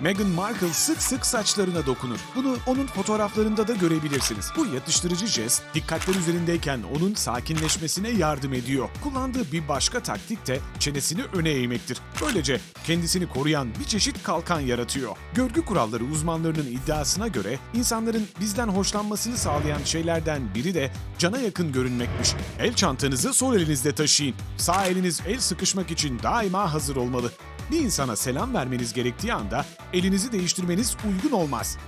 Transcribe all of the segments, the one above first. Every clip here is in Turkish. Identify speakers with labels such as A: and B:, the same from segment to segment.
A: Meghan Markle sık sık saçlarına dokunur. Bunu onun fotoğraflarında da görebilirsiniz. Bu yatıştırıcı jest dikkatler üzerindeyken onun sakinleşmesine yardım ediyor. Kullandığı bir başka taktik de çenesini öne eğmektir. Böylece kendisini koruyan bir çeşit kalkan yaratıyor. Görgü kuralları uzmanlarının iddiasına göre insanların bizden hoşlanmasını sağlayan şeylerden biri de cana yakın görünmekmiş. El çantanızı sol elinizde taşıyın. Sağ eliniz el sıkışmak için daima hazır olmalı. Bir insana selam vermeniz gerektiği anda elinizi değiştirmeniz uygun olmaz.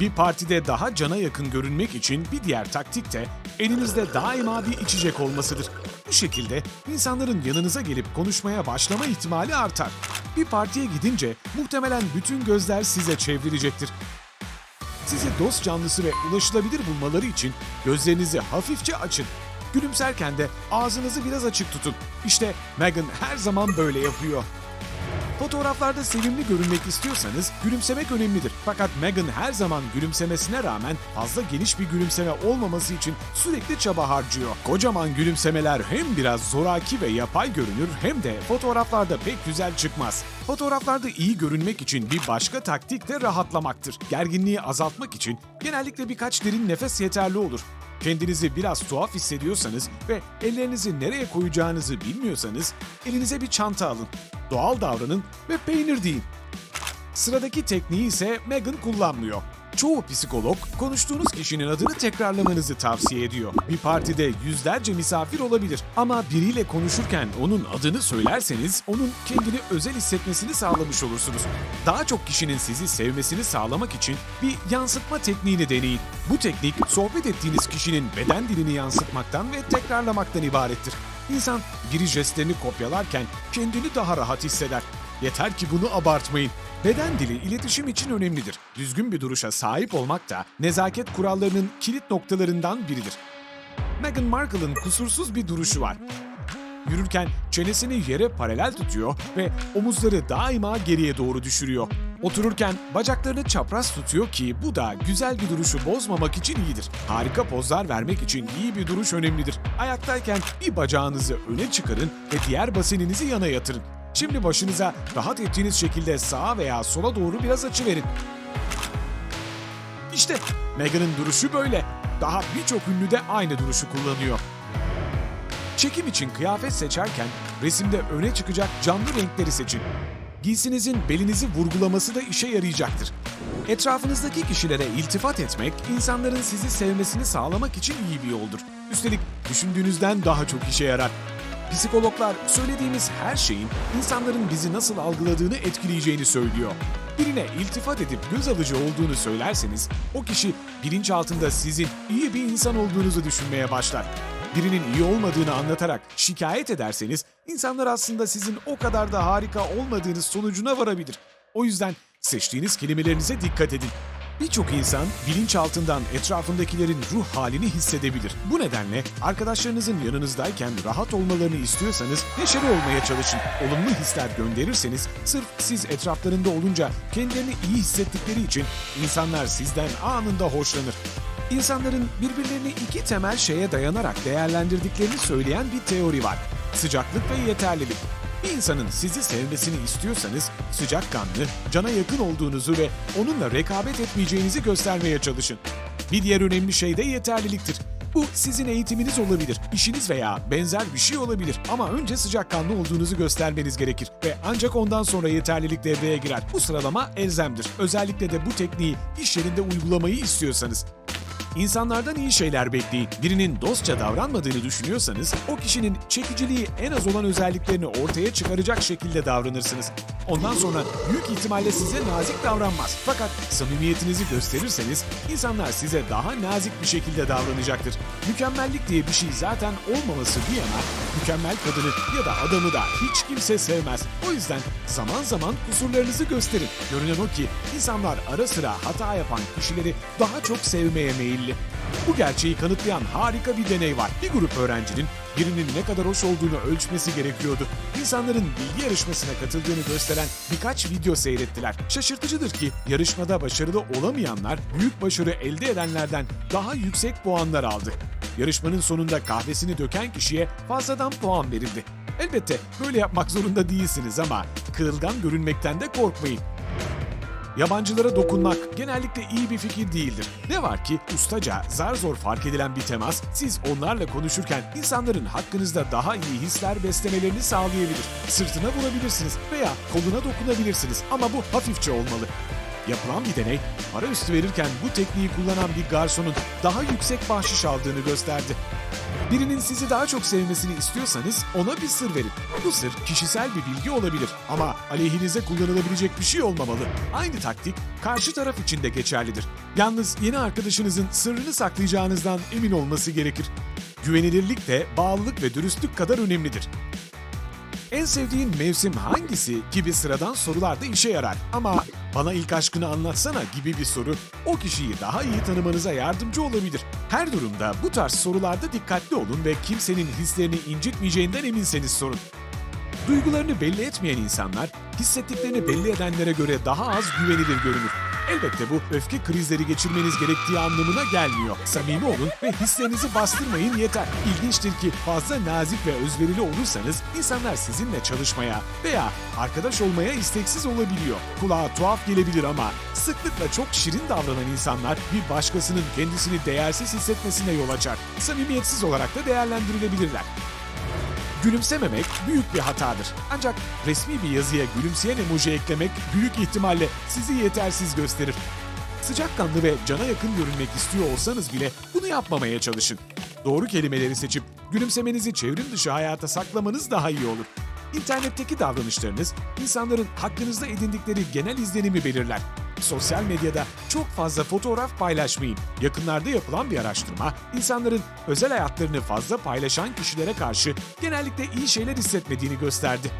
A: Bir partide daha cana yakın görünmek için bir diğer taktik de elinizde daima bir içecek olmasıdır. Bu şekilde insanların yanınıza gelip konuşmaya başlama ihtimali artar. Bir partiye gidince muhtemelen bütün gözler size çevrilecektir. Sizi dost canlısı ve ulaşılabilir bulmaları için gözlerinizi hafifçe açın. Gülümserken de ağzınızı biraz açık tutun. İşte Meghan her zaman böyle yapıyor. Fotoğraflarda sevimli görünmek istiyorsanız gülümsemek önemlidir. Fakat Meghan her zaman gülümsemesine rağmen fazla geniş bir gülümseme olmaması için sürekli çaba harcıyor. Kocaman gülümsemeler hem biraz zoraki ve yapay görünür hem de fotoğraflarda pek güzel çıkmaz. Fotoğraflarda iyi görünmek için bir başka taktik de rahatlamaktır. Gerginliği azaltmak için genellikle birkaç derin nefes yeterli olur. Kendinizi biraz tuhaf hissediyorsanız ve ellerinizi nereye koyacağınızı bilmiyorsanız elinize bir çanta alın. Doğal davranın ve peynir deyin. Sıradaki tekniği ise Megan kullanmıyor. Çoğu psikolog konuştuğunuz kişinin adını tekrarlamanızı tavsiye ediyor. Bir partide yüzlerce misafir olabilir ama biriyle konuşurken onun adını söylerseniz onun kendini özel hissetmesini sağlamış olursunuz. Daha çok kişinin sizi sevmesini sağlamak için bir yansıtma tekniğini deneyin. Bu teknik sohbet ettiğiniz kişinin beden dilini yansıtmaktan ve tekrarlamaktan ibarettir. İnsan biri jestlerini kopyalarken kendini daha rahat hisseder. Yeter ki bunu abartmayın. Beden dili iletişim için önemlidir. Düzgün bir duruşa sahip olmak da nezaket kurallarının kilit noktalarından biridir. Meghan Markle'ın kusursuz bir duruşu var. Yürürken çenesini yere paralel tutuyor ve omuzları daima geriye doğru düşürüyor. Otururken bacaklarını çapraz tutuyor ki bu da güzel bir duruşu bozmamak için iyidir. Harika pozlar vermek için iyi bir duruş önemlidir. Ayaktayken bir bacağınızı öne çıkarın ve diğer baseninizi yana yatırın. Şimdi başınıza rahat ettiğiniz şekilde sağa veya sola doğru biraz açı verin. İşte Meghan'ın duruşu böyle. Daha birçok ünlü de aynı duruşu kullanıyor. Çekim için kıyafet seçerken resimde öne çıkacak canlı renkleri seçin. Giysinizin belinizi vurgulaması da işe yarayacaktır. Etrafınızdaki kişilere iltifat etmek, insanların sizi sevmesini sağlamak için iyi bir yoldur. Üstelik düşündüğünüzden daha çok işe yarar. Psikologlar söylediğimiz her şeyin insanların bizi nasıl algıladığını etkileyeceğini söylüyor. Birine iltifat edip göz alıcı olduğunu söylerseniz o kişi bilinçaltında sizin iyi bir insan olduğunuzu düşünmeye başlar. Birinin iyi olmadığını anlatarak şikayet ederseniz insanlar aslında sizin o kadar da harika olmadığınız sonucuna varabilir. O yüzden seçtiğiniz kelimelerinize dikkat edin. Birçok insan bilinçaltından etrafındakilerin ruh halini hissedebilir. Bu nedenle arkadaşlarınızın yanınızdayken rahat olmalarını istiyorsanız neşeli olmaya çalışın. Olumlu hisler gönderirseniz sırf siz etraflarında olunca kendilerini iyi hissettikleri için insanlar sizden anında hoşlanır. İnsanların birbirlerini iki temel şeye dayanarak değerlendirdiklerini söyleyen bir teori var. Sıcaklık ve yeterlilik. Bir insanın sizi sevmesini istiyorsanız sıcakkanlı, cana yakın olduğunuzu ve onunla rekabet etmeyeceğinizi göstermeye çalışın. Bir diğer önemli şey de yeterliliktir. Bu sizin eğitiminiz olabilir, işiniz veya benzer bir şey olabilir ama önce sıcakkanlı olduğunuzu göstermeniz gerekir ve ancak ondan sonra yeterlilik devreye girer. Bu sıralama elzemdir. Özellikle de bu tekniği iş yerinde uygulamayı istiyorsanız. İnsanlardan iyi şeyler bekleyin. Birinin dostça davranmadığını düşünüyorsanız o kişinin çekiciliği en az olan özelliklerini ortaya çıkaracak şekilde davranırsınız. Ondan sonra büyük ihtimalle size nazik davranmaz. Fakat samimiyetinizi gösterirseniz insanlar size daha nazik bir şekilde davranacaktır. Mükemmellik diye bir şey zaten olmaması bir yana mükemmel kadını ya da adamı da hiç kimse sevmez. O yüzden zaman zaman kusurlarınızı gösterin. Görünen o ki insanlar ara sıra hata yapan kişileri daha çok sevmeye meyilli. Bu gerçeği kanıtlayan harika bir deney var. Bir grup öğrencinin birinin ne kadar hoş olduğunu ölçmesi gerekiyordu. İnsanların bilgi yarışmasına katıldığını gösteren birkaç video seyrettiler. Şaşırtıcıdır ki yarışmada başarılı olamayanlar büyük başarı elde edenlerden daha yüksek puanlar aldı. Yarışmanın sonunda kahvesini döken kişiye fazladan puan verildi. Elbette böyle yapmak zorunda değilsiniz ama kırılgan görünmekten de korkmayın. Yabancılara dokunmak genellikle iyi bir fikir değildir. Ne var ki ustaca, zar zor fark edilen bir temas siz onlarla konuşurken insanların hakkınızda daha iyi hisler beslemelerini sağlayabilir. Sırtına vurabilirsiniz veya koluna dokunabilirsiniz ama bu hafifçe olmalı. Yapılan bir deney, para üstü verirken bu tekniği kullanan bir garsonun daha yüksek bahşiş aldığını gösterdi. Birinin sizi daha çok sevmesini istiyorsanız ona bir sır verin. Bu sır kişisel bir bilgi olabilir ama aleyhinize kullanılabilecek bir şey olmamalı. Aynı taktik karşı taraf için de geçerlidir. Yalnız yeni arkadaşınızın sırrını saklayacağınızdan emin olması gerekir. Güvenilirlik de bağlılık ve dürüstlük kadar önemlidir. En sevdiğin mevsim hangisi gibi sıradan sorular da işe yarar. Ama bana ilk aşkını anlatsana gibi bir soru o kişiyi daha iyi tanımanıza yardımcı olabilir. Her durumda bu tarz sorularda dikkatli olun ve kimsenin hislerini incitmeyeceğinden eminseniz sorun. Duygularını belli etmeyen insanlar, hissettiklerini belli edenlere göre daha az güvenilir görünür. Elbette bu öfke krizleri geçirmeniz gerektiği anlamına gelmiyor. Samimi olun ve hislerinizi bastırmayın yeter. İlginçtir ki fazla nazik ve özverili olursanız insanlar sizinle çalışmaya veya arkadaş olmaya isteksiz olabiliyor. Kulağa tuhaf gelebilir ama sıklıkla çok şirin davranan insanlar bir başkasının kendisini değersiz hissetmesine yol açar. Samimiyetsiz olarak da değerlendirilebilirler. Gülümsememek büyük bir hatadır. Ancak resmi bir yazıya gülümseyen emoji eklemek büyük ihtimalle sizi yetersiz gösterir. Sıcakkanlı ve cana yakın görünmek istiyor olsanız bile bunu yapmamaya çalışın. Doğru kelimeleri seçip gülümsemenizi çevrim dışı hayata saklamanız daha iyi olur. İnternetteki davranışlarınız insanların hakkınızda edindikleri genel izlenimi belirler. Sosyal medyada çok fazla fotoğraf paylaşmayın. Yakınlarda yapılan bir araştırma, insanların özel hayatlarını fazla paylaşan kişilere karşı genellikle iyi şeyler hissetmediğini gösterdi.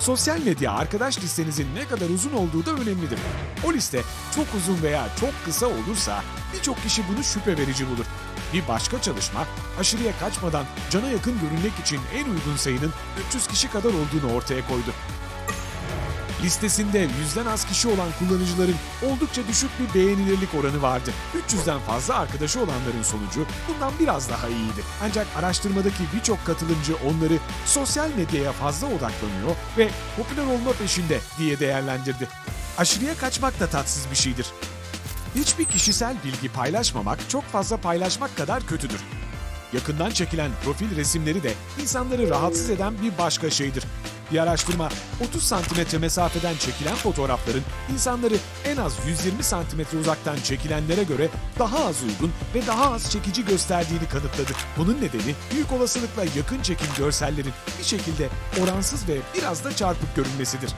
A: Sosyal medya arkadaş listenizin ne kadar uzun olduğu da önemlidir. O liste çok uzun veya çok kısa olursa birçok kişi bunu şüphe verici bulur. Bir başka çalışma, aşırıya kaçmadan cana yakın görünmek için en uygun sayının 300 kişi kadar olduğunu ortaya koydu. Listesinde yüzden az kişi olan kullanıcıların oldukça düşük bir beğenilirlik oranı vardı. 300'den fazla arkadaşı olanların sonucu bundan biraz daha iyiydi. Ancak araştırmadaki birçok katılımcı onları sosyal medyaya fazla odaklanıyor ve popüler olma peşinde diye değerlendirdi. Aşırıya kaçmak da tatsız bir şeydir. Hiçbir kişisel bilgi paylaşmamak çok fazla paylaşmak kadar kötüdür. Yakından çekilen profil resimleri de insanları rahatsız eden bir başka şeydir. Bir araştırma 30 santimetre mesafeden çekilen fotoğrafların insanları en az 120 santimetre uzaktan çekilenlere göre daha az uygun ve daha az çekici gösterdiğini kanıtladı. Bunun nedeni büyük olasılıkla yakın çekim görsellerin bir şekilde oransız ve biraz da çarpık görünmesidir.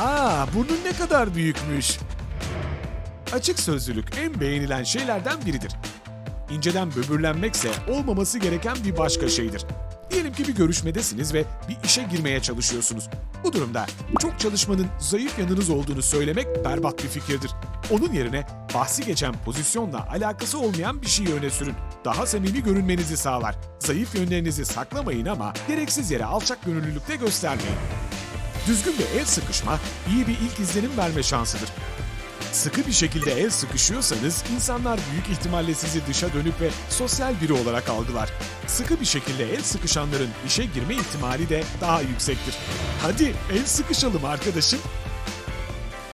A: Aa, burnun ne kadar büyükmüş. Açık sözlülük en beğenilen şeylerden biridir. İnceden böbürlenmekse olmaması gereken bir başka şeydir. Diyelim ki bir görüşmedesiniz ve bir işe girmeye çalışıyorsunuz. Bu durumda çok çalışmanın zayıf yanınız olduğunu söylemek berbat bir fikirdir. Onun yerine bahsi geçen pozisyonla alakası olmayan bir şeyi öne sürün. Daha samimi görünmenizi sağlar. Zayıf yönlerinizi saklamayın ama gereksiz yere alçak gönüllülükte göstermeyin. Düzgün bir el sıkışma iyi bir ilk izlenim verme şansıdır. Sıkı bir şekilde el sıkışıyorsanız insanlar büyük ihtimalle sizi dışa dönük ve sosyal biri olarak algılar. Sıkı bir şekilde el sıkışanların işe girme ihtimali de daha yüksektir. Hadi el sıkışalım arkadaşım.